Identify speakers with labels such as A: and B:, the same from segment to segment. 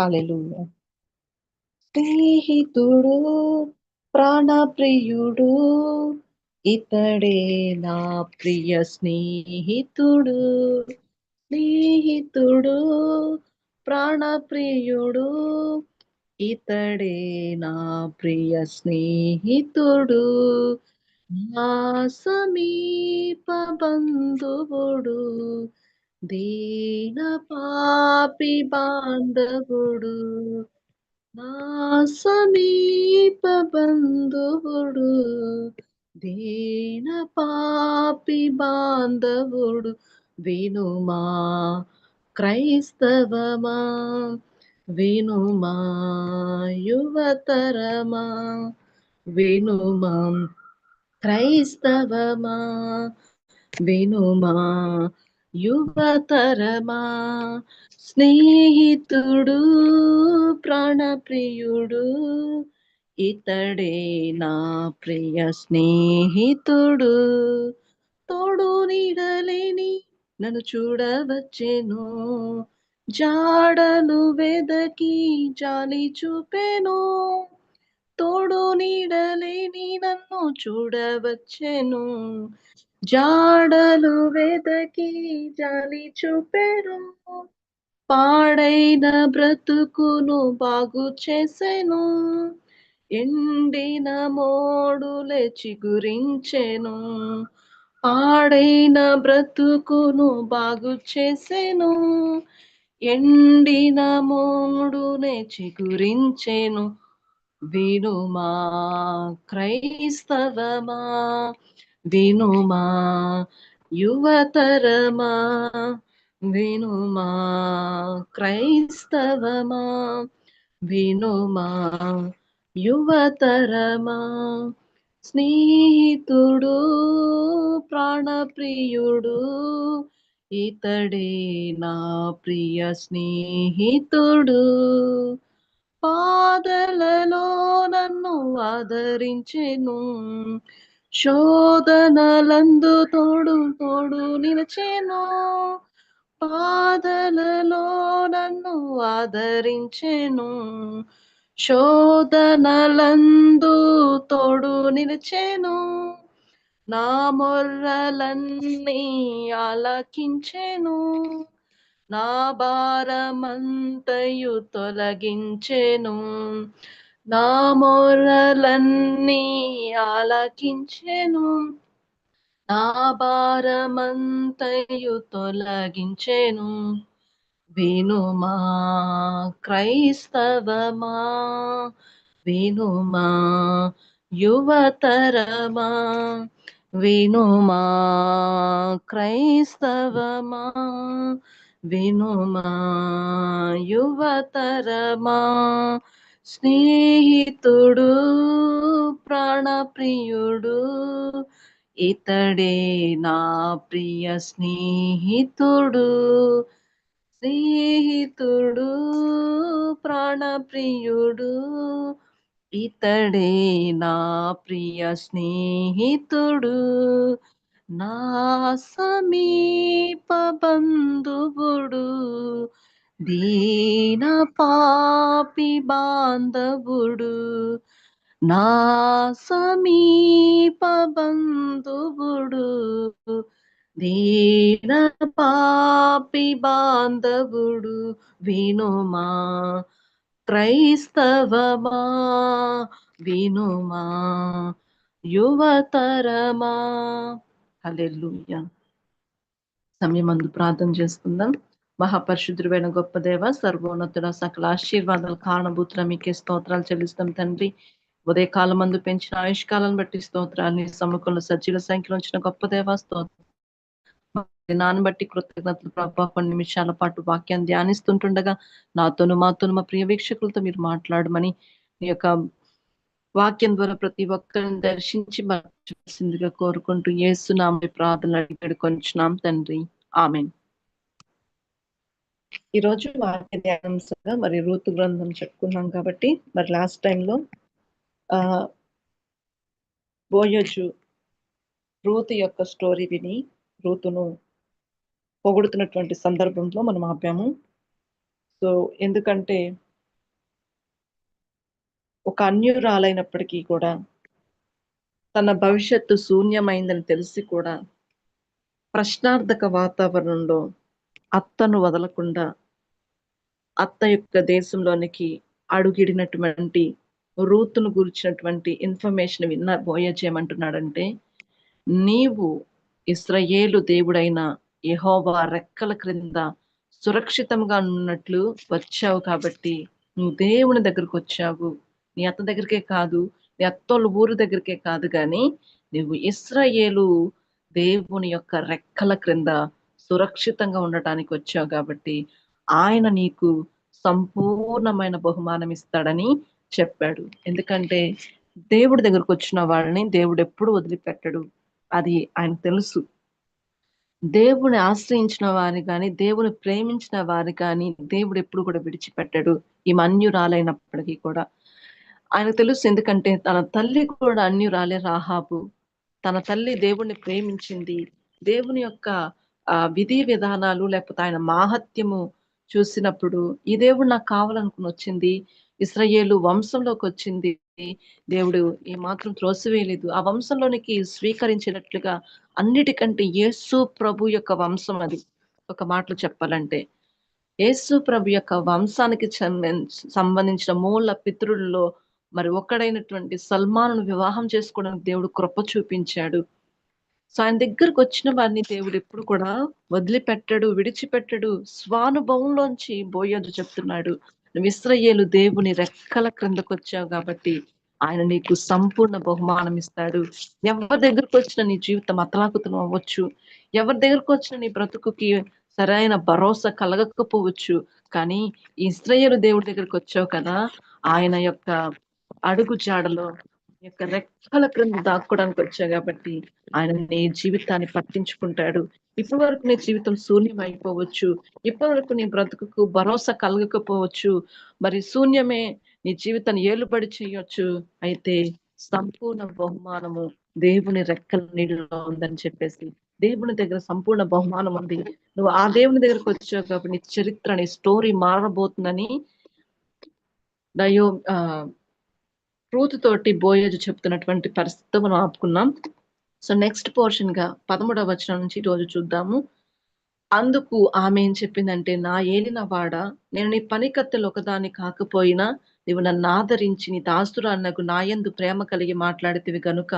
A: Hallelujah స్నేహితుడు ప్రాణప్రియుడు ఇతడే నా ప్రియ స్నేహితుడు. స్నేహితుడు ప్రాణప్రియుడు ఇతడే నా ప్రియ స్నేహితుడు. నా సమీప బంధువుడు దీన పాపి బాంధవుడు నా సమీప బంధువుడు. దీన పాపి బాంధవుడు వినుమా క్రైస్తవమా? వినుమా యువతరమా? వినుమా క్రైస్తవమా? వినుమా యువతరమా? స్నేహితుడు ప్రాణప్రియుడు ఇతడే నా ప్రియ స్నేహితుడు. తోడు నీడలేని నన్ను చూడవచ్చేను. జాడలు వెదకి జాలి చూపెను. తోడు నీడలేని నన్ను చూడవచ్చెను. జాడలు వెదకి జాలి చూపెరు పాడైన బ్రతుకును బాగు చేసెను. ఎండిన మోడులే చిగురించెను. పాడైన బ్రతుకును బాగు చేసెను. ఎండిన మోడునే చిగురించెను. వినుమా క్రైస్తవమా వినుమా యువతరమా వినుమా క్రైస్తవమా వినుమా యువతరమా. స్నేహితుడు ప్రాణప్రియుడు ఇతడే నా ప్రియ స్నేహితుడు. పాదలలో నన్ను ఆదరించెను శోధనలందు తోడు తోడు నిలచెను. పాదలలో నన్ను ఆదరించెను. శోధనలందు తోడు నిలిచెను. నా మొర్రలన్నీ ఆలకించెను. నా భారమంతయు తొలగించెను. నా మొర్రలన్నీ ఆలకించెను నా భారమంతయు తొలగించెను వినుమా క్రైస్తవమా వినుమా యువతరమా వినుమా క్రైస్తవమా వినుమా యువతరమా స్నేహితుడు ప్రాణప్రియుడు ఇతడే నా ప్రియ స్నేహితుడు. స్నేహితుడు ప్రాణప్రియుడు ఇతడే నా ప్రియ స్నేహితుడు. నా సమీప బంధువుడు దీన పాపి బాంధవుడు నా సమీప బంధువుడు. దీన పాపి బాంధవుడు వినుమా క్రైస్తవమా? వినుమా యువతరమా? హలెల్లుయ. సమయం అందు ప్రార్థన చేసుకుందాం. మహాపరిశుద్ధుడైన గొప్ప దేవ సర్వోన్నతుడ సకల ఆశీర్వాదాలు కారణభూతుల మీకే స్తోత్రాలు చెల్లిస్తాం తండ్రి. ఉదయ కాలం మందు పెంచిన ఆయుష్కాలను బట్టి స్తోత్రాన్ని సమకూల సజ్జీల సంఖ్యలో వచ్చిన గొప్ప దేవ స్తోత్రం. నాన్న బట్టి కృతజ్ఞతలు ప్రభావ కొన్ని నిమిషాల పాటు వాక్యాన్ని ధ్యానిస్తుంటుండగా నాతోను మాతోను మా ప్రియ వీక్షకులతో మీరు మాట్లాడమని మీ యొక్క వాక్యం ద్వారా ప్రతి ఒక్కరిని దర్శించి కోరుకుంటూ ఏసునామ ప్రార్థనలు అడిగి కొంచున్నాం తండ్రి. ఆమెన్. ఈరోజు వాక్య ధ్యానంగా మరి ఋతు గ్రంథం చెప్పుకున్నాం కాబట్టి మరి లాస్ట్ టైంలో ఆ బోయోజు రూతు యొక్క స్టోరీ విని రూతును పొగుడుతున్నటువంటి సందర్భంలో మనం ఆపాము. సో ఎందుకంటే ఒక అన్యురాలైనప్పటికీ కూడా తన భవిష్యత్తు శూన్యమైందని తెలిసి కూడా ప్రశ్నార్థక వాతావరణంలో అత్తను వదలకుండా అత్త యొక్క దేశంలోనికి అడుగిడినటువంటి రూతును గురించినటువంటి ఇన్ఫర్మేషన్ విన్న బోయజ్ ఏమంటున్నాడంటే నీవు ఇస్రయేలు దేవుడైన యహోవా రెక్కల క్రింద సురక్షితంగా ఉన్నట్లు వచ్చావు కాబట్టి నువ్వు దేవుని దగ్గరకు వచ్చావు. నీ అత్త దగ్గరికే కాదు నీ అత్తోళ్ళ ఊరు దగ్గరికే కాదు కానీ నువ్వు ఇస్రాయేలు దేవుని యొక్క రెక్కల క్రింద సురక్షితంగా ఉండటానికి వచ్చావు కాబట్టి ఆయన నీకు సంపూర్ణమైన బహుమానం ఇస్తాడని చెప్పాడు. ఎందుకంటే దేవుడి దగ్గరకు వచ్చిన వాళ్ళని దేవుడు ఎప్పుడు వదిలిపెట్టడు. అది ఆయన తెలుసు. దేవుని ఆశ్రయించిన వారిని కానీ దేవుని ప్రేమించిన వారి కానీ దేవుడు ఎప్పుడు కూడా విడిచిపెట్టాడు. ఈ అన్యురాలైనప్పటికీ కూడా. ఆయన తెలుసు ఎందుకంటే తన తల్లి కూడా అన్యురాలే రాహాబు. తన తల్లి దేవుణ్ణి ప్రేమించింది. దేవుని యొక్క విధి విధానాలు లేకపోతే ఆయన మాహత్యము చూసినప్పుడు ఈ దేవుడు నాకు కావాలనుకుని వచ్చింది ఇస్రయేలు వంశంలోకి వచ్చింది దేవుడు ఏ మాత్రం త్రోసివేయలేదు. ఆ వంశంలోనికి స్వీకరించినట్లుగా అన్నిటికంటే యేసు ప్రభు యొక్క వంశం అది. ఒక మాటలు చెప్పాలంటే యేసు ప్రభు యొక్క వంశానికి సంబంధించిన మూల పితృల్లో మరి ఒక్కడైనటువంటి సల్మాను వివాహం చేసుకోవడానికి దేవుడు కృప చూపించాడు. సో ఆయన దగ్గరకు వచ్చిన వారిని దేవుడు ఎప్పుడు కూడా వదిలిపెట్టడు విడిచిపెట్టడు. స్వానుభవంలోంచి బోయోజు చెప్తున్నాడు. నువ్వు ఇస్రయేలు దేవుని రెక్కల క్రిందకు వచ్చావు కాబట్టి ఆయన నీకు సంపూర్ణ బహుమానం ఇస్తాడు. ఎవరి దగ్గరకు వచ్చిన నీ జీవితం అతలాకుతం అవ్వచ్చు. ఎవరి దగ్గరకు వచ్చిన నీ బ్రతుకుకి సరైన భరోసా కలగకపోవచ్చు. కానీ ఇస్రయేలు దేవుడి దగ్గరకు వచ్చావు కదా ఆయన యొక్క అడుగు జాడలో యొక్క రెక్కల క్రింద దాక్కోవడానికి వచ్చావు కాబట్టి ఆయన నీ జీవితాన్ని పట్టించుకుంటాడు. ఇప్పటి వరకు నీ జీవితం శూన్యం అయిపోవచ్చు ఇప్పటి వరకు నీ బ్రతుకు భరోసా కలగకపోవచ్చు. మరి శూన్యమే నీ జీవితాన్ని ఏలుబడి చేయొచ్చు. అయితే సంపూర్ణ బహుమానము దేవుని రెక్కల నీళ్ళలో ఉందని చెప్పేసి దేవుని దగ్గర సంపూర్ణ బహుమానం ఉంది. నువ్వు ఆ దేవుని దగ్గరకు వచ్చావు కాబట్టి నీ చరిత్ర నీ స్టోరీ మారబోతుందని దయో ట్రూత్ తోటి బోయేజు చెప్తున్నటువంటి పరిస్థితి మనం ఆపుకున్నాం. సో నెక్స్ట్ పోర్షన్గా పదమూడవ వచనం నుంచి రోజు చూద్దాము. అందుకు ఆమె ఏం చెప్పిందంటే నా ఏలిన వాడ నేను నీ పనికత్తెలు ఒకదాన్ని కాకపోయినా నీవు నన్ను ఆదరించి నీ దాస్తురాన్నకు నాయందు ప్రేమ కలిగి మాట్లాడితివి గనుక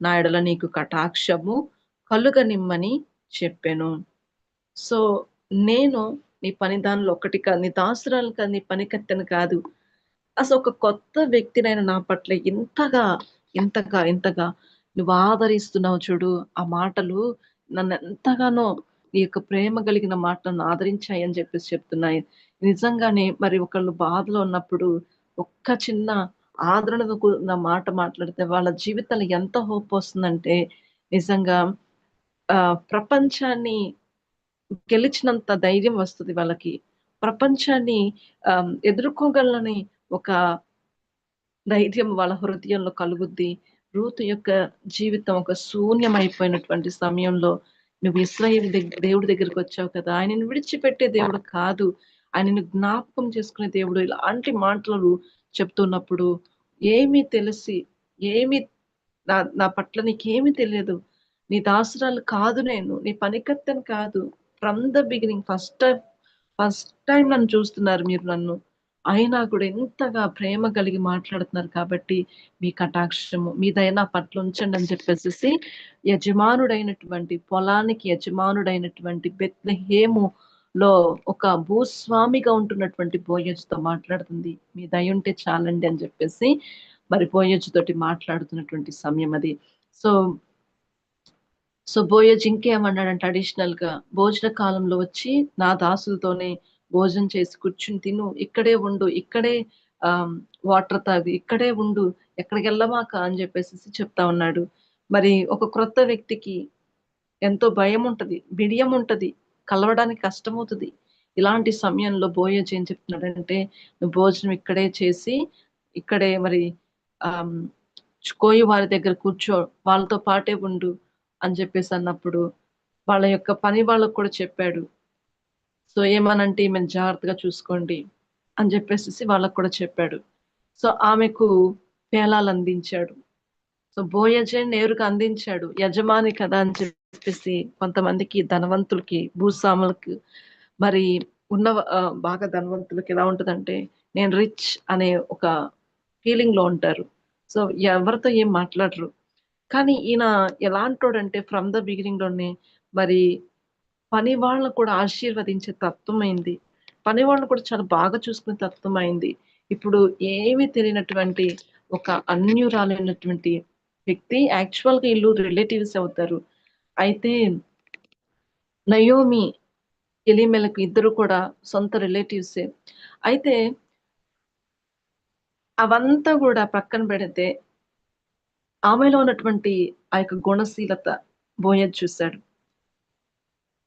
A: నా ఎడల నీకు కటాక్షము కలుగనిమ్మని చెప్పాను. సో నేను నీ పని దానిలో ఒకటి కాదు నీ దాసురాలు కాదు నీ పనికత్తెను కాదు అసలు ఒక కొత్త వ్యక్తినైన నా పట్ల ఇంతగా ఇంతగా ఇంతగా నువ్వు ఆదరిస్తున్నావు చూడు ఆ మాటలు నన్ను ఎంతగానో నీ యొక్క ప్రేమ కలిగిన మాటలను అని చెప్పేసి చెప్తున్నాయి. నిజంగానే మరి ఒకళ్ళు బాధలో ఉన్నప్పుడు ఒక్క చిన్న ఆదరణతో కూడిన మాట మాట్లాడితే వాళ్ళ జీవితంలో ఎంత హోప్ వస్తుందంటే నిజంగా ఆ ప్రపంచాన్ని గెలిచినంత ధైర్యం వస్తుంది వాళ్ళకి. ప్రపంచాన్ని ఆ ఎదుర్కోగలని ఒక ధైర్యం వాళ్ళ హృదయంలో కలుగుద్ది. రూతు యొక్క జీవితం ఒక శూన్యమైపోయినటువంటి సమయంలో నువ్వు ఇస్రాయేల్ దగ్గర దేవుడి దగ్గరికి వచ్చావు కదా. ఆయనను విడిచిపెట్టే దేవుడు కాదు. ఆయనను జ్ఞాపకం చేసుకునే దేవుడు ఇలాంటి మాటలు చెప్తున్నప్పుడు ఏమీ తెలిసి ఏమి నా నా పట్ల నీకేమీ తెలియదు. నీ దాసురాలు కాదు నేను. నీ పనికత్తెను కాదు. From the beginning first time first time నన్ను చూస్తున్నారు మీరు నన్ను. అయినా కూడా ఎంతగా ప్రేమ కలిగి మాట్లాడుతున్నారు కాబట్టి మీ కటాక్షము మీ దయ పట్ల ఉంచండి అని చెప్పేసి యజమానుడైనటువంటి పొలానికి యజమానుడైనటువంటి బెత్లహేము లో ఒక భూస్వామిగా ఉంటున్నటువంటి బోయజ్తో మాట్లాడుతుంది. మీ దయ ఉంటే చాలండి అని చెప్పేసి మరి బోయజ్ తోటి మాట్లాడుతున్నటువంటి సమయం అది. సో సో బోయజ్ ఇంకేమన్నాడంటే అడిషనల్గా భోజన కాలంలో వచ్చి నా దాసులతోనే భోజనం చేసి కూర్చుని తిను. ఇక్కడే ఉండు. ఇక్కడే ఆ వాటర్ తాగు. ఇక్కడే ఉండు. ఎక్కడికి వెళ్ళమాక అని చెప్పేసి చెప్తా ఉన్నాడు. మరి ఒక క్రొత్త వ్యక్తికి ఎంతో భయం ఉంటది బిడియం ఉంటది కలవడానికి కష్టమవుతుంది. ఇలాంటి సమయంలో బోయోజ్ ఏం చెప్తున్నాడంటే నువ్వు భోజనం ఇక్కడే చేసి ఇక్కడే మరి ఆ కోయి వారి దగ్గర కూర్చో. వాళ్ళతో పాటే ఉండు అని చెప్పేసి అన్నప్పుడు వాళ్ళ యొక్క పని వాళ్ళకు కూడా చెప్పాడు. సో ఏమనంటే ఈమెను జాగ్రత్తగా చూసుకోండి అని చెప్పేసి వాళ్ళకు కూడా చెప్పాడు. సో ఆమెకు పేలాలు అందించాడు. సో బోయజే నేరుగా అందించాడు యజమాని కదా అని చెప్పేసి కొంతమందికి ధనవంతులకి భూస్వాములకి మరి ఉన్న బాగా ధనవంతులకి ఎలా ఉంటుందంటే నేను రిచ్ అనే ఒక ఫీలింగ్లో ఉంటారు. సో ఎవరితో ఏం మాట్లాడరు. కానీ ఈయన ఎలాంటోడంటే ఫ్రమ్ ద బిగినింగ్లోనే మరి పని వాళ్ళను కూడా ఆశీర్వదించే తత్వం అయింది. పని వాళ్ళని కూడా చాలా బాగా చూసుకునే తత్వం అయింది. ఇప్పుడు ఏమీ తెలియనటువంటి ఒక అన్యురాలైనటువంటి వ్యక్తి యాక్చువల్గా వీళ్ళు రిలేటివ్స్ అవుతారు. అయితే నయోమి ఎలిమెలకు ఇద్దరు కూడా సొంత రిలేటివ్సే అయితే అవంతా కూడా పక్కన పెడితే ఆమెలో ఉన్నటువంటి ఆ యొక్క గుణశీలత బోయజ్ చూశాడు.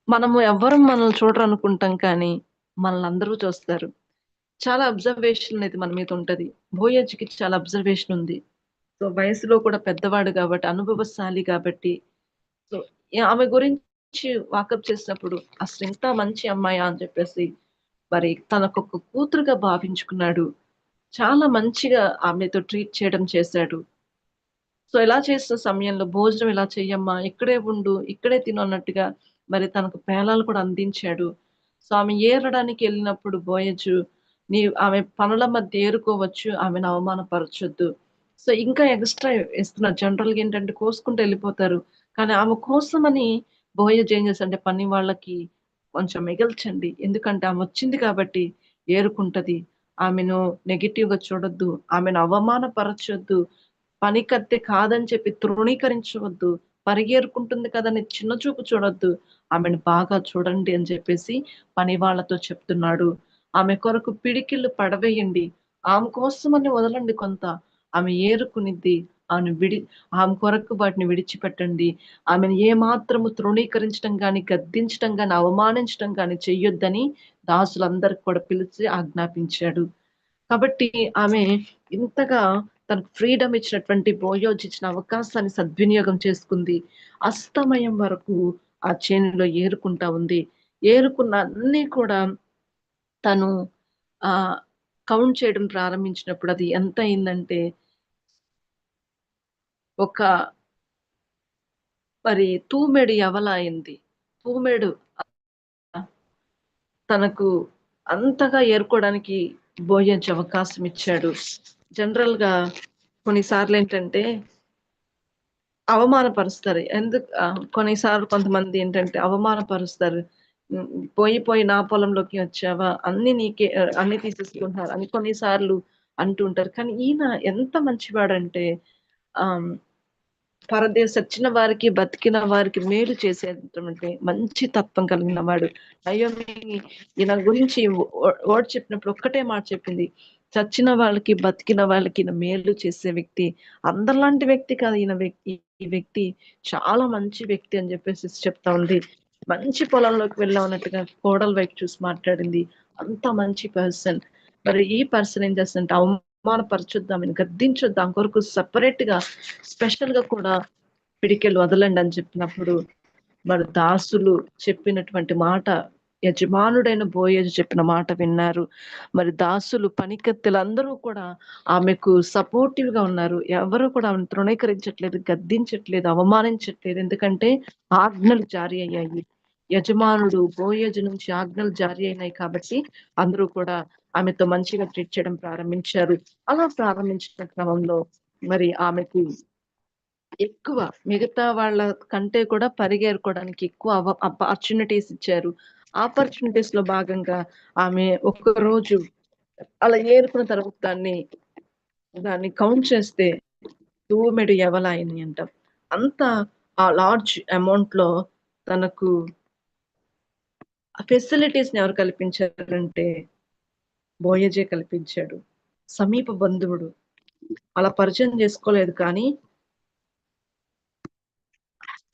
A: మనము ఎవ్వరం మనల్ని చూడరు అనుకుంటాం కానీ మనల్ని అందరూ చూస్తారు. చాలా అబ్జర్వేషన్ అనేది మన మీద ఉంటది. భోయజ్కి చాలా అబ్జర్వేషన్ ఉంది. సో వయసులో కూడా పెద్దవాడు కాబట్టి అనుభవశాలి కాబట్టి సో ఆమె గురించి వాకప్ చేసినప్పుడు అసలు ఇంత మంచి అమ్మాయి? అని చెప్పేసి మరి తనకొక కూతురుగా భావించుకున్నాడు. చాలా మంచిగా ఆమెతో ట్రీట్ చేయడం చేశాడు. సో ఇలా చేసిన సమయంలో భోజనం ఇలా చెయ్యమ్మా? ఇక్కడే ఉండు ఇక్కడే తిను అన్నట్టుగా మరి తనకు పేలాలు కూడా అందించాడు. సో ఆమె ఏరడానికి వెళ్ళినప్పుడు బోయజు నీ ఆమె పనుల మధ్య ఏరుకోవచ్చు ఆమెను అవమానపరచొద్దు. సో ఇంకా ఎక్స్ట్రా ఇస్తున్నారు. జనరల్గా ఏంటంటే కోసుకుంటూ వెళ్ళిపోతారు. కానీ ఆమె కోసమని బోయజ్ ఏం చేస్తారంటే పని వాళ్ళకి కొంచెం మిగల్చండి. ఎందుకంటే ఆమె వచ్చింది కాబట్టి ఏరుకుంటది. ఆమెను నెగిటివ్గా చూడొద్దు. ఆమెను అవమానపరచొద్దు. పనికత్తె కాదని చెప్పి తృణీకరించవద్దు. పరిగేరుకుంటుంది కదని చిన్న చూపు చూడొద్దు. ఆమెను బాగా చూడండి అని చెప్పేసి పని వాళ్ళతో చెప్తున్నాడు. ఆమె కొరకు పిడికిళ్ళు పడవేయండి. ఆమె కోసమని వదలండి కొంత. ఆమె ఏరుకునిద్ది. ఆమెను విడి ఆమె కొరకు వాటిని విడిచిపెట్టండి. ఆమెను ఏ మాత్రము తృణీకరించడం కానీ గద్దించడం కానీ అవమానించడం కానీ చెయ్యొద్దని దాసులందరికి కూడా పిలిచి ఆజ్ఞాపించాడు. కాబట్టి ఆమె ఇంతగా తనకు ఫ్రీడమ్ ఇచ్చినటువంటి బోయోజ్ ఇచ్చిన అవకాశాన్ని సద్వినియోగం చేసుకుంది. అస్తమయం వరకు ఆ చేనులో ఏరుకుంటా ఉంది. ఏరుకున్న అన్ని కూడా తను ఆ కౌంట్ చేయడం ప్రారంభించినప్పుడు అది ఎంత అయిందంటే ఒక మరి తూమెడు ఎవల అయింది. తూమెడు తనకు అంతగా ఏరుకోవడానికి బోయజ్ అవకాశం ఇచ్చాడు. జనరల్గా కొన్నిసార్లు ఏంటంటే అవమానపరుస్తారు. ఎందుకు? కొన్నిసార్లు కొంతమంది ఏంటంటే అవమానపరుస్తారు. పోయి పోయి నా పొలంలోకి వచ్చావా? అన్ని నీకే అన్ని తీసేసుకుంటున్నారు అని కొన్నిసార్లు అంటుంటారు. కానీ ఈయన ఎంత మంచివాడంటే ఆ పరదేశ వచ్చిన వారికి బతికిన వారికి మేలు చేసేటువంటి మంచి తత్వం కలిగిన వాడు. అయ్యోమి ఈయన గురించి ఓడి చెప్పినప్పుడు ఒక్కటే మాట చెప్పింది. చచ్చిన వాళ్ళకి బతికిన వాళ్ళకి ఈయన మేలు చేసే వ్యక్తి అందరిలాంటి వ్యక్తి కాదు ఈయన వ్యక్తి ఈ వ్యక్తి. చాలా మంచి వ్యక్తి అని చెప్పేసి చెప్తా ఉంది. మంచి పొలంలోకి వెళ్ళామన్నట్టుగా కోడల వైపు చూసి మాట్లాడింది. అంత మంచి పర్సన్. మరి ఈ పర్సన్ ఏం చేస్తుంటే అవమానపరచొద్దాం గద్దించొద్దాం కొరకు సపరేట్గా స్పెషల్గా కూడా పిడికెళ్ళు వదలండి అని చెప్పినప్పుడు మరి దాసులు చెప్పినటువంటి మాట యజమానుడైన బోయేజు చెప్పిన మాట విన్నారు. మరి దాసులు పనికత్తెలు అందరూ కూడా ఆమెకు సపోర్టివ్గా ఉన్నారు. ఎవరు కూడా ఆమెను తృణీకరించట్లేదు గద్దించట్లేదు అవమానించట్లేదు. ఎందుకంటే ఆజ్ఞలు జారీ అయ్యాయి. యజమానుడు బోయేజు నుంచి ఆజ్ఞలు జారీ అయినాయి కాబట్టి అందరూ కూడా ఆమెతో మంచిగా ట్రీట్ చేయడం ప్రారంభించారు. అలా ప్రారంభించిన క్రమంలో మరి ఆమెకు ఎక్కువ మిగతా వాళ్ళ కంటే కూడా పరిగేరుకోవడానికి ఎక్కువ ఆపర్చునిటీస్ ఇచ్చారు. ఆపర్చునిటీస్లో భాగంగా ఆమె ఒక్క రోజు అలా ఏరుకున్న తర్వాత దాన్ని దాన్ని కౌంట్ చేస్తే తూమెడు ఎవలాయని అంట. అంత ఆ లార్జ్ అమౌంట్లో తనకు ఫెసిలిటీస్ని ఎవరు కల్పించారంటే బోయజే కల్పించాడు. సమీప బంధువుడు. అలా పరిచయం చేసుకోలేదు కానీ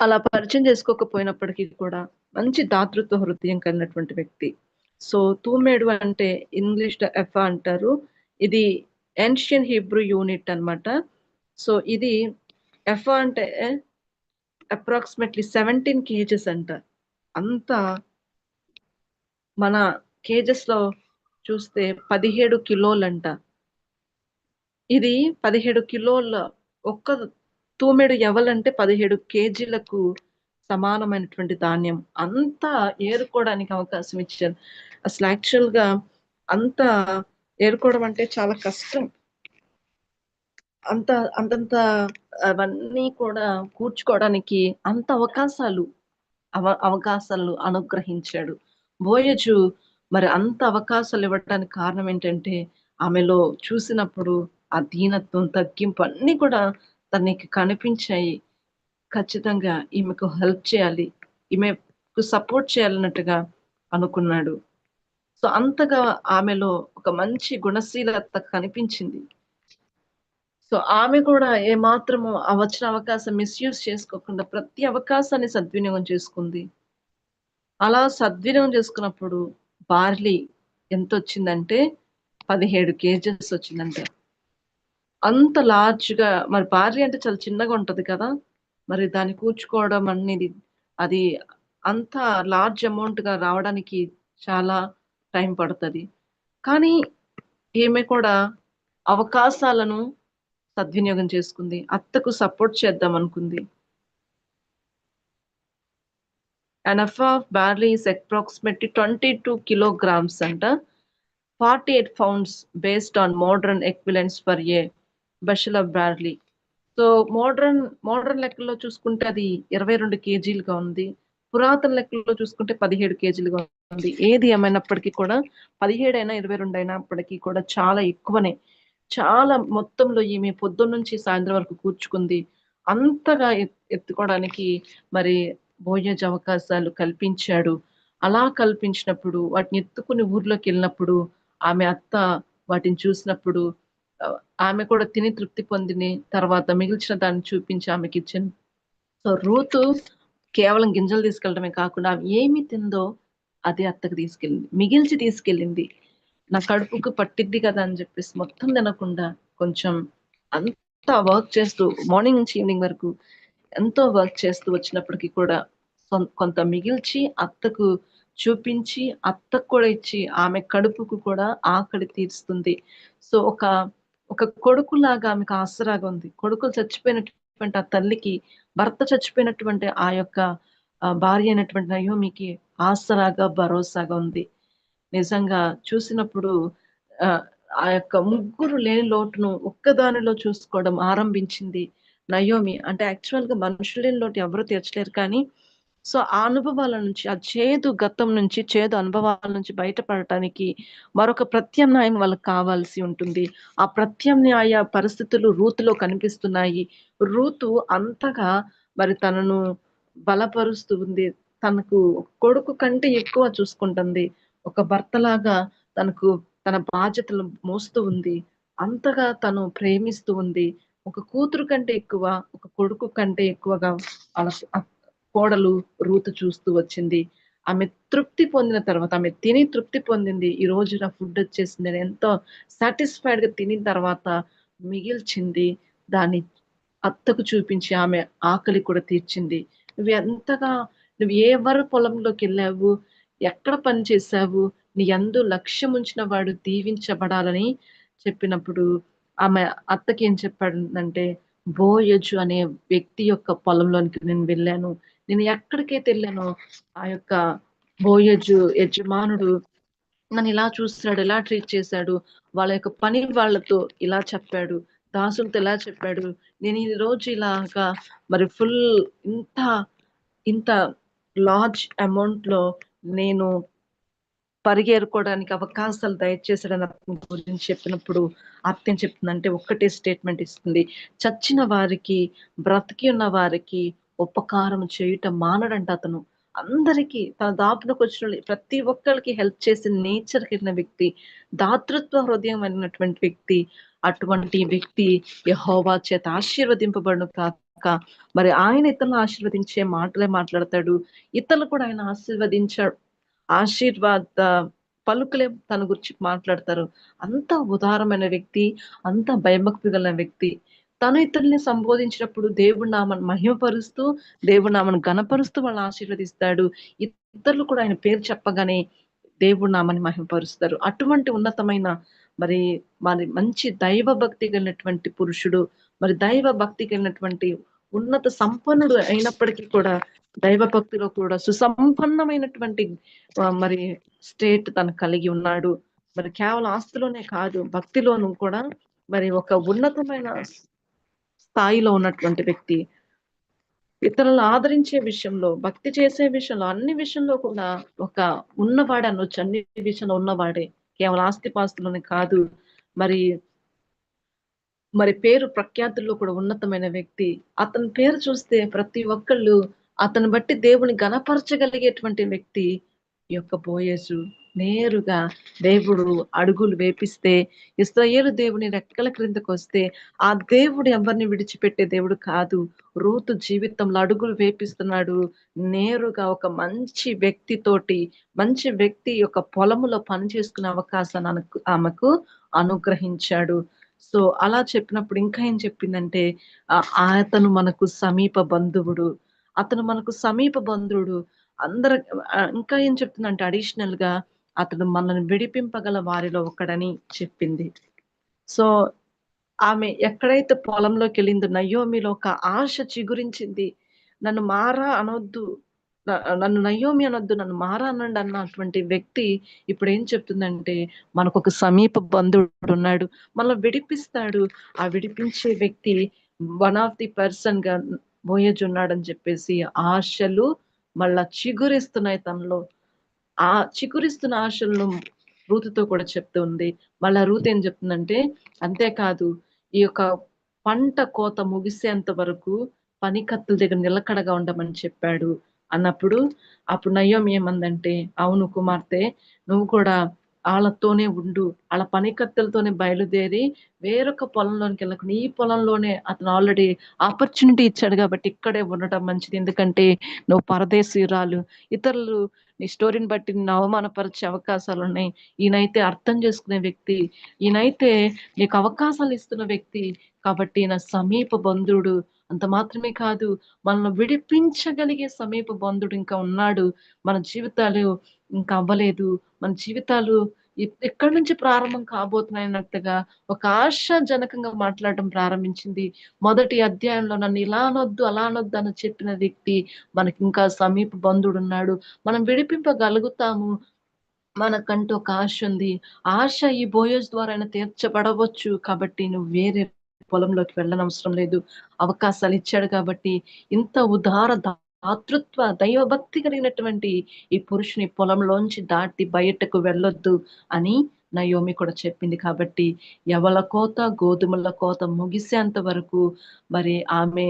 A: అలా పరిచయం చేసుకోకపోయినప్పటికీ కూడా మంచి దాతృత్వ హృదయం కలిగినటువంటి వ్యక్తి. సో తూమేడు అంటే ఇంగ్లీష్లో ఎఫ్ అంటారు. ఇది ఏన్షియన్ హీబ్రూ యూనిట్ అన్నమాట. సో ఇది ఎఫ్ అంటే అప్రాక్సిమేట్లీ సెవెంటీన్ కేజెస్ అంట. అంత మన కేజెస్లో చూస్తే పదిహేడు కిలోలంట. ఇది 17 కిలోల ఒక్క తూమెడు ఎవలంటే 17 కేజీలకు సమానమైనటువంటి ధాన్యం. అంతా ఏరుకోవడానికి అవకాశం ఇచ్చారు. అసలు యాక్చువల్‌గా అంతా ఏరుకోవడం అంటే చాలా కష్టం. అంత అంతంత అవన్నీ కూడా కూర్చుకోవడానికి అంత అవకాశాలు అవ అవకాశాలు అనుగ్రహించాడు. బోయజు మరి అంత అవకాశాలు ఇవ్వడానికి కారణం ఏంటంటే, ఆమెలో చూసినప్పుడు ఆ దీనత్వం, తగ్గింపు అన్నీ కూడా తనకి కనిపించాయి. ఖచ్చితంగా ఈమెకు హెల్ప్ చేయాలి. ఈమెకు సపోర్ట్ చేయాలన్నట్టుగా అనుకున్నాడు. సో, అంతగా ఆమెలో ఒక మంచి గుణశీలత కనిపించింది. సో, ఆమె కూడా ఏమాత్రము ఆ వచ్చిన అవకాశం మిస్‌యూజ్ చేసుకోకుండా ప్రతి అవకాశాన్ని సద్వినియోగం చేసుకుంది. అలా సద్వినియోగం చేసుకున్నప్పుడు బార్లీ ఎంత వచ్చిందంటే పదిహేడు కేజెస్ వచ్చిందంటే అంత లార్జ్‌గా మరి బార్లీ అంటే చాలా చిన్నగా ఉంటది కదా! మరి దాన్ని కూర్చుకోవడం అనేది అది అంత లార్జ్ అమౌంట్గా రావడానికి చాలా టైం పడుతుంది. కానీ ఈమె కూడా అవకాశాలను సద్వినియోగం చేసుకుంది. అత్తకు సపోర్ట్ చేద్దాం అనుకుంది. An ephah of barley is approximately twenty two kilograms అంట. Forty eight pounds based on modern equivalence for a bushel of barley so, modern modern లెక్కల్లో చూసుకుంటే అది 22 కేజీలుగా ఉంది. పురాతన లెక్కల్లో చూసుకుంటే 17 కేజీలుగా ఉంది. ఏది ఏమైనప్పటికీ కూడా 17 అయినా, 22 అయినప్పటికీ కూడా చాలా ఎక్కువనే. చాలా మొత్తంలో ఈమె పొద్దున్నుంచి సాయంత్రం వరకు కూర్చుకుంది. అంతగా ఎత్తుకోవడానికి మరి భోజన అవకాశాలు కల్పించాడు. అలా కల్పించినప్పుడు వాటిని ఎత్తుకుని ఊర్లోకెళ్ళినప్పుడు ఆమె అత్త వాటిని చూసినప్పుడు ఆమె కూడా తిని తృప్తి పొందిని తర్వాత మిగిల్చిన దాన్ని చూపించి ఆమెకిచ్చింది. సో, రూతు కేవలం గింజలు తీసుకెళ్ళడమే కాకుండా ఆమె ఏమి తిందో అది అత్తకు తీసుకెళ్ళింది. మిగిల్చి తీసుకెళ్ళింది. నా కడుపుకు పట్టిద్ది కదా! అని చెప్పేసి మొత్తం తినకుండా కొంచెం అంతా వర్క్ చేస్తూ మార్నింగ్ నుంచి ఈవినింగ్ వరకు ఎంతో వర్క్ చేస్తూ వచ్చినప్పటికీ కూడా కొంత మిగిల్చి అత్తకు చూపించి, అత్తకు కూడా ఇచ్చి ఆమె కడుపుకు కూడా ఆకలి తీరుస్తుంది. సో, ఒక ఒక కొడుకులాగా ఆమెకు ఆసరాగా ఉంది. కొడుకులు చచ్చిపోయినటువంటి ఆ తల్లికి భర్త చచ్చిపోయినటువంటి ఆ యొక్క భార్య అయినటువంటి నయోమికి ఆసరాగా, భరోసాగా ఉంది. నిజంగా చూసినప్పుడు ఆ యొక్క ముగ్గురు లేని లోటును ఒక్కదానిలో చూసుకోవడం ఆరంభించింది నయోమి. అంటే యాక్చువల్‌గా మనుషులేని లోటు ఎవరు తీర్చలేరు కానీ, సో, ఆ అనుభవాల నుంచి ఆ చేదు గతం నుంచి, చేదు అనుభవాల నుంచి బయటపడటానికి మరొక ప్రత్యామ్నాయం వాళ్ళకి కావాల్సి ఉంటుంది. ఆ ప్రత్యామ్నాయ పరిస్థితులు రూతులో కనిపిస్తున్నాయి. రూతు అంతగా మరి తనను బలపరుస్తూ ఉంది. తనకు కొడుకు కంటే ఎక్కువ చూసుకుంటుంది. ఒక భర్తలాగా తనకు తన బాధ్యతలు మోస్తూ ఉంది. అంతగా తను ప్రేమిస్తూ ఉంది. ఒక కూతురు కంటే ఎక్కువ, ఒక కొడుకు కంటే ఎక్కువగా వాళ్ళ కోడలు రూతు చూస్తూ వచ్చింది. ఆమె తృప్తి పొందిన తర్వాత ఆమె తిని తృప్తి పొందింది. ఈ రోజు నా ఫుడ్ వచ్చేసింది అని ఎంతో సాటిస్ఫైడ్‌గా తినిన తర్వాత మిగిల్చింది. దాన్ని అత్తకు చూపించి ఆమె ఆకలి కూడా తీర్చింది. నువ్వు ఎంతగా నువ్వు ఎవరి పొలంలోకెళ్ళావు? ఎక్కడ పని చేశావు? నీ ఎందుకు లక్ష్యం ఉంచిన వాడు దీవించబడాలని చెప్పినప్పుడు ఆమె అత్తకి ఏం చెప్పాడంటే, బోయజు అనే వ్యక్తి యొక్క పొలంలోనికి నేను వెళ్ళాను. నేను ఎక్కడికైతే ఎళ్ళానో ఆ యొక్క బోయజు యజమానుడు నన్ను ఇలా చూస్తాడు ఇలా ట్రీట్ చేశాడు. వాళ్ళ యొక్క పని వాళ్ళతో ఇలా చెప్పాడు. దాసులతో ఇలా చెప్పాడు. నేను ఈ రోజు ఇలాగా మరి ఫుల్ ఇంత, ఇంత లార్జ్ అమౌంట్‌లో నేను పరిగెరుకోవడానికి అవకాశాలు దయచేసాడని అతని గురించి చెప్పినప్పుడు అర్థం చెప్తుందంటే ఒక్కటే స్టేట్మెంట్ ఇస్తుంది. చచ్చిన వారికి, బ్రతికి ఉన్న వారికి ఉపకారం చేయుట మానడంట అతను. అందరికీ తన దాపునకు వచ్చిన ప్రతి ఒక్కరికి హెల్ప్ చేసే నేచర్ కలిగిన వ్యక్తి. దాతృత్వ హృదయం అయినటువంటి వ్యక్తి. అటువంటి వ్యక్తి యహోవా చేత ఆశీర్వదింపబడును కాక. మరి ఆయన ఇతరులను ఆశీర్వదించే మాటలే మాట్లాడతాడు. ఇతరులు కూడా ఆయన ఆశీర్వదించాడు. ఆశీర్వాద పలుకులే తన గురించి మాట్లాడతారు. అంత ఉదారమైన వ్యక్తి, అంత భయభక్తి గల వ్యక్తి. తను ఇతరుల్ని సంబోధించినప్పుడు దేవుడు నామను మహిమపరుస్తూ, దేవుడు నామను గణపరుస్తూ వాళ్ళని ఆశీర్వదిస్తాడు. ఇతరులు కూడా ఆయన పేరు చెప్పగానే దేవుడు నామని మహిమపరుస్తారు అటువంటి ఉన్నతమైన మరి మరి మంచి దైవ భక్తి కలిగినటువంటి పురుషుడు మరి దైవ భక్తి కలిగినటువంటి ఉన్నత సంపన్నుడు అయినప్పటికీ కూడా దైవ భక్తిలో కూడా సుసంపన్నమైనటువంటి మరి స్టేట్ తను కలిగి ఉన్నాడు మరి కేవలం ఆస్తిలోనే కాదు భక్తిలోనూ కూడా మరి ఒక ఉన్నతమైన స్థాయిలో ఉన్నటువంటి వ్యక్తి. ఇతరులను ఆదరించే విషయంలో భక్తి చేసే విషయంలో అన్ని విషయంలో కూడా ఒక ఉన్నవాడు అనొచ్చు. అన్ని విషయంలో ఉన్నవాడే. కేవలం ఆస్తిపాస్తులని కాదు. మరి మరి పేరు ప్రఖ్యాతుల్లో కూడా ఉన్నతమైన వ్యక్తి. అతని పేరు చూస్తే ప్రతి ఒక్కళ్ళు అతను బట్టి దేవుని గణపరచగలిగేటువంటి వ్యక్తి ఈ యొక్క బోయేసు నేరుగా దేవుడు అడుగులు వేపిస్తే ఇస్రాయేలు దేవుని రెక్కల క్రిందకు వస్తే ఆ దేవుడు ఎవరిని విడిచిపెట్టే దేవుడు కాదు. రూతు జీవితంలో అడుగులు వేపిస్తున్నాడు. నేరుగా ఒక మంచి వ్యక్తితోటి మంచి వ్యక్తి యొక్క పొలములో పని చేసుకునే అవకాశాన్ని ఆమెకు ఆమెకు అనుగ్రహించాడు. సో అలా చెప్పినప్పుడు ఇంకా ఏం చెప్పిందంటే అతను మనకు సమీప బంధువుడు. అతను మనకు సమీప బంధువుడు. అందరు ఇంకా ఏం చెప్తుందంటే అడిషనల్గా అతడు మనల్ని విడిపింపగల వారిలో ఒకడని చెప్పింది. సో ఆమె ఎక్కడైతే పొలంలోకి వెళ్ళిందో నయోమిలో ఒక ఆశ చిగురించింది. నన్ను మారా అనొద్దు. నన్ను నయోమి అనొద్దు. నన్ను మారా అనండి అన్నటువంటి వ్యక్తి ఇప్పుడు ఏం చెప్తుందంటే మనకు ఒక సమీప బంధువుడు ఉన్నాడు. మనల్ని విడిపిస్తాడు. ఆ విడిపించే వ్యక్తి వన్ ఆఫ్ ది పర్సన్గా బోయజ్ ఉన్నాడని చెప్పేసి ఆశలు మళ్ళా చిగురిస్తున్నాయి తనలో. ఆ చిగురిస్తున్న ఆశలను రూతుతో కూడా చెప్తుంది మళ్ళా రూత్ ఏం చెప్తుందంటే అంతేకాదు ఈ యొక్క పంట కోత ముగిసేంత వరకు పనికత్తుల దగ్గర నిలకడగా ఉండమని చెప్పాడు అన్నప్పుడు అప్పుడు నయ్యం ఏమందంటే అవును కుమార్తె నువ్వు కూడా వాళ్ళతోనే ఉండు వాళ్ళ పనికత్తెలతోనే బయలుదేరి వేరొక పొలంలోనికి వెళ్ళకుండా ఈ పొలంలోనే అతను ఆల్రెడీ ఆపర్చునిటీ ఇచ్చాడు కాబట్టి ఇక్కడే ఉండటం మంచిది. ఎందుకంటే నువ్వు పరదేశీయురాలు. ఇతరులు నీ స్టోరీని బట్టి నిన్ను అవమానపరిచే అవకాశాలు ఉన్నాయి. ఈయనైతే అర్థం చేసుకునే వ్యక్తి ఈయనైతే నీకు అవకాశాలు ఇస్తున్న వ్యక్తి కాబట్టి ఈయన సమీప బంధువుడు. అంత మాత్రమే కాదు మనల్ని విడిపించగలిగే సమీప బంధుడు ఇంకా ఉన్నాడు. మన జీవితాలు ఇంకా అవ్వలేదు. మన జీవితాలు ఎక్కడి నుంచి ప్రారంభం కాబోతున్నాయి అన్నట్టుగా ఒక ఆశాజనకంగా మాట్లాడటం ప్రారంభించింది. మొదటి అధ్యాయంలో నన్ను ఇలా అనొద్దు అలా అనొద్దు అని చెప్పిన వ్యక్తి మనకి ఇంకా సమీప బంధుడు ఉన్నాడు మనం విడిపింపగలుగుతాము మనకంటూ ఒక ఆశ ఉంది. ఆశ ఈ బోయస్ ద్వారా తీర్చబడవచ్చు కాబట్టి నువ్వు వేరే పొలంలోకి వెళ్ళనవసరం లేదు. అవకాశాలు ఇచ్చాడు కాబట్టి ఇంత ఉదార దాతృత్వ దైవభక్తి కలిగినటువంటి ఈ పురుషుని పొలంలోంచి దాటి బయటకు వెళ్ళొద్దు అని నయోమి కూడా చెప్పింది. కాబట్టి ఎవల కోత గోధుమల కోత ముగిసేంత వరకు మరి ఆమె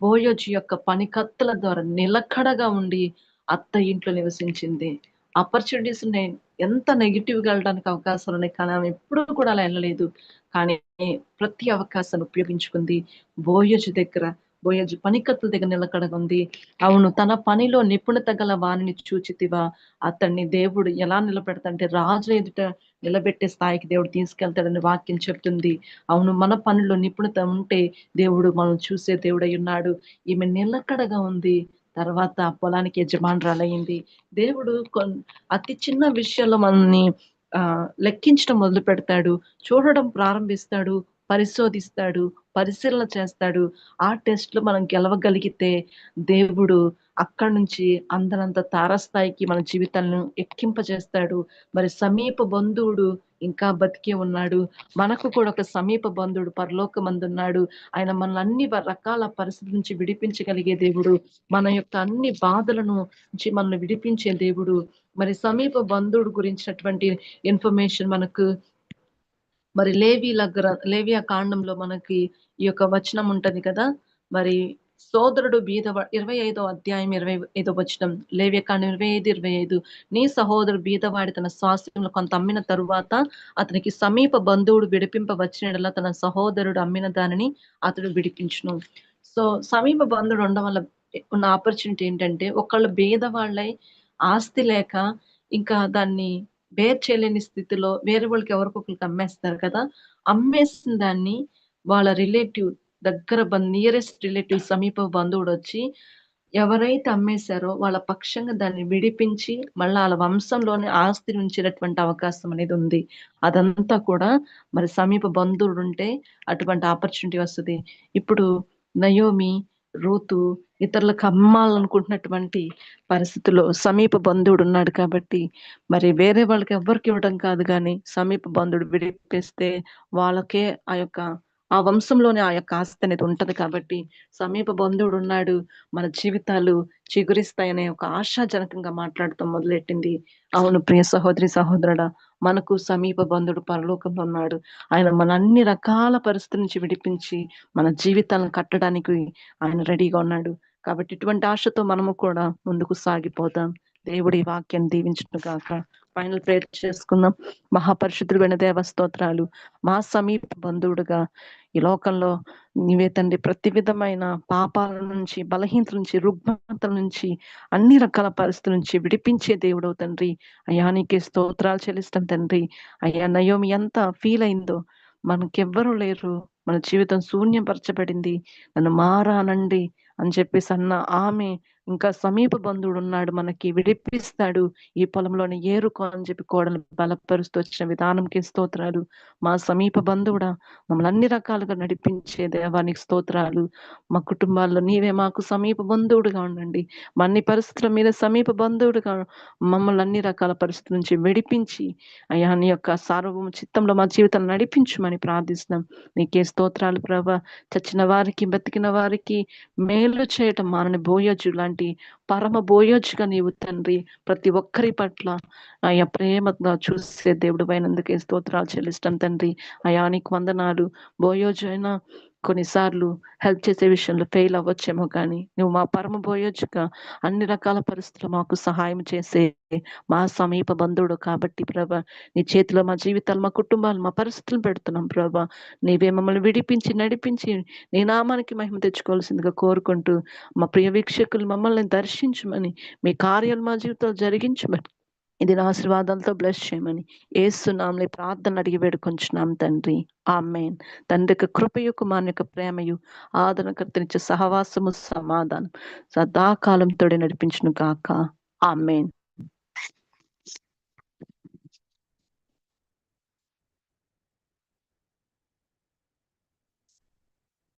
A: బోయోజు యొక్క పనికత్తల ద్వారా నిలకడగా ఉండి అత్త ఇంట్లో నివసించింది. ఆపర్చునిటీస్ ఎంత నెగిటివ్ వెళ్ళడానికి అవకాశాలు ఉన్నాయి కానీ ఆమె ఎప్పుడూ కూడా అలా వెళ్ళలేదు. కానీ ప్రతి అవకాశాన్ని ఉపయోగించుకుంది బోయోజు దగ్గర. బోయజు పనికత్తుల దగ్గర నిలకడగా ఉంది అవును తన పనిలో నిపుణత గల వాణిని చూచితివా? అతన్ని దేవుడు ఎలా నిలబెడతాడంటే రాజు ఎదుట నిలబెట్టే స్థాయికి దేవుడు తీసుకెళ్తాడని వాక్యం చెప్తుంది. అవును మన పనిలో నిపుణత ఉంటే దేవుడు మనం చూసే దేవుడై ఉన్నాడు. ఈమె నిలకడగా ఉంది. తర్వాత పొలానికి యజమానురాలయ్యింది దేవుడు కొన్ అతి చిన్న విషయంలో మనల్ని ఆ లెక్కించడం మొదలు పెడతాడు చూడడం ప్రారంభిస్తాడు. పరిశోధిస్తాడు పరిశీలన చేస్తాడు. ఆ టెస్ట్లో మనం గెలవగలిగితే దేవుడు అక్కడి నుంచి అందరంత తారస్థాయికి మన జీవితాలను ఎక్కింపజేస్తాడు. మరి సమీప బంధువుడు ఇంకా బతికే ఉన్నాడు. మనకు కూడా ఒక సమీప బంధువుడు పరలోకమందున్నాడు. ఆయన మనల్ని అన్ని రకాల పరిస్థితుల నుంచి విడిపించగలిగే దేవుడు. మన యొక్క అన్ని బాధలను నుంచి మనల్ని విడిపించే దేవుడు. మరి సమీప బంధువుడు గురించినటువంటి ఇన్ఫర్మేషన్ మనకు మరి లేవీల గ్ర లేవియా కాండంలో మనకి ఈ యొక్క వచనం ఉంటది కదా? మరి సోదరుడు బీదవ ఇరవై ఐదో అధ్యాయం ఇరవై ఐదో వచనం లేవియా కాండం ఇరవై ఐదు ఇరవై ఐదు. నీ సహోదరుడు బీదవాడి తన స్వాస్థ్యంలో కొంత అమ్మిన తరువాత అతనికి సమీప బంధువుడు విడిపింప వచ్చినలా తన సహోదరుడు అమ్మిన దానిని అతడు విడిపించును. సో సమీప బంధువుడు ఉండడం వల్ల ఉన్న ఆపర్చునిటీ ఏంటంటే ఒకళ్ళు బీదవాళ్ళై ఆస్తి లేక ఇంకా దాన్ని బేర్ చేయలేని స్థితిలో వేరే వాళ్ళకి ఎవరికొకరికి అమ్మేస్తారు కదా అమ్మేసిన దాన్ని వాళ్ళ రిలేటివ్ దగ్గర నియరెస్ట్ రిలేటివ్ సమీప బంధువుడు వచ్చి ఎవరైతే అమ్మేశారో వాళ్ళ పక్షంగా దాన్ని విడిపించి మళ్ళీ వాళ్ళ వంశంలోనే ఆస్తిని ఉంచినటువంటి అవకాశం అనేది ఉంది. అదంతా కూడా మరి సమీప బంధువుడు ఉంటే అటువంటి ఆపర్చునిటీ వస్తుంది. ఇప్పుడు నయోమి రూతు ఇతరులకు అమ్మాలనుకుంటున్నటువంటి పరిస్థితుల్లో సమీప బంధువుడు ఉన్నాడు కాబట్టి మరి వేరే వాళ్ళకి ఎవ్వరికి ఇవ్వడం కాదు కానీ సమీప బంధువుడు విడిపిస్తే వాళ్ళకే ఆ యొక్క ఆ వంశంలోనే ఆ యొక్క ఆస్తి అనేది ఉంటది కాబట్టి సమీప బంధువుడు ఉన్నాడు మన జీవితాలు చిగురిస్తాయనే ఒక ఆశాజనకంగా మాట్లాడుతూ మొదలెట్టింది. అవును ప్రియ సహోదరి సహోదరుడా మనకు సమీప బంధుడు పరలోకంలో ఉన్నాడు. ఆయన మన అన్ని రకాల పరిస్థితుల నుంచి విడిపించి మన జీవితాలను కట్టడానికి ఆయన రెడీగా ఉన్నాడు. కాబట్టి ఇటువంటి ఆశతో మనము కూడా ముందుకు సాగిపోతాం దేవుడి వాక్యాన్ని దీవించును కాక ఫైనల్ ప్రేయర్ చేసుకుందాం. మహాపరిశుద్ధుడైన దేవ స్తోత్రాలు. మా సమీప బంధువుడుగా ఈ లోకంలో నీవే తండ్రి ప్రతి విధమైన పాపాల నుంచి బలహీనతల నుంచి రుగ్మతల నుంచి అన్ని రకాల పరిస్థితుల నుంచి విడిపించే దేవుడవు తండ్రి. అయ్యా నీకే స్తోత్రాలు చెల్లిస్తాం తండ్రి. అయ్యా నయోమి ఎంత ఫీల్ అయిందో మనకెవ్వరూ లేరు. మన జీవితం శూన్యపరచబడింది. నన్ను మారానండి అని చెప్పేసి అన్న ఆమె ఇంకా సమీప బంధువుడు ఉన్నాడు మనకి విడిపిస్తాడు ఈ పొలంలోని ఏరుకో అని చెప్పి కోడలు బలపరుస్తూ వచ్చిన విధానంకి స్తోత్రాలు. మా సమీప బంధువుడా మమ్మల్ని అన్ని రకాలుగా నడిపించే దేవానికి స్తోత్రాలు. మా కుటుంబాల్లో నీవే మాకు సమీప బంధువుడుగా ఉండండి. మా అన్ని పరిస్థితుల మీద సమీప బంధువుడుగా మమ్మల్ని అన్ని రకాల పరిస్థితుల నుంచి విడిపించి అయ్యా నీ యొక్క సార్వభౌమ చిత్తంలో మా జీవితాన్ని నడిపించమని ప్రార్థిస్తున్నాం. నీకే స్తోత్రాలు ప్రభా. చచ్చిన వారికి బతికిన వారికి మేలు చేయటం మానని భోయోజు లాంటి పరమ బోయోజుగా నీవు తండ్రి. ప్రతి ఒక్కరి పట్ల ఆయా ప్రేమగా చూసే దేవుడు అయినందుకే స్తోత్రాలు చెల్లిస్తాం తండ్రి. అయానికి వందనాలు. బోయోజు కొన్నిసార్లు హెల్ప్ చేసే విషయంలో ఫెయిల్ అవ్వచ్చేమో కానీ నువ్వు మా పరమ బోయోజుగా అన్ని రకాల పరిస్థితులు మాకు సహాయం చేసే మా సమీప బంధువుడు కాబట్టి ప్రభా నీ చేతిలో మా జీవితాలు మా కుటుంబాలు మా పరిస్థితులు పెడుతున్నాం ప్రభా. నీవే మమ్మల్ని విడిపించి నడిపించి నీ నామానికి మహిమ తెచ్చుకోవాల్సిందిగా కోరుకుంటూ మా ప్రియ వీక్షకులు మమ్మల్ని దర్శించమని మీ కార్యాలు మా జీవితంలో జరిగించమని ఇది నా ఆశీర్వాదాలతో బ్లెస్ చేయమని ఏస్తున్నాంలే ప్రార్థన అడిగి వేడుకొంచున్నాం తండ్రి. ఆమెన్. తండ్రి యొక్క కృపయు కుమారుని యొక్క ప్రేమయు ఆదరణకర్తనిచ్చే సహవాసము సమాధానం సదాకాలం తోడే నడిపించును గాక. ఆమెన్.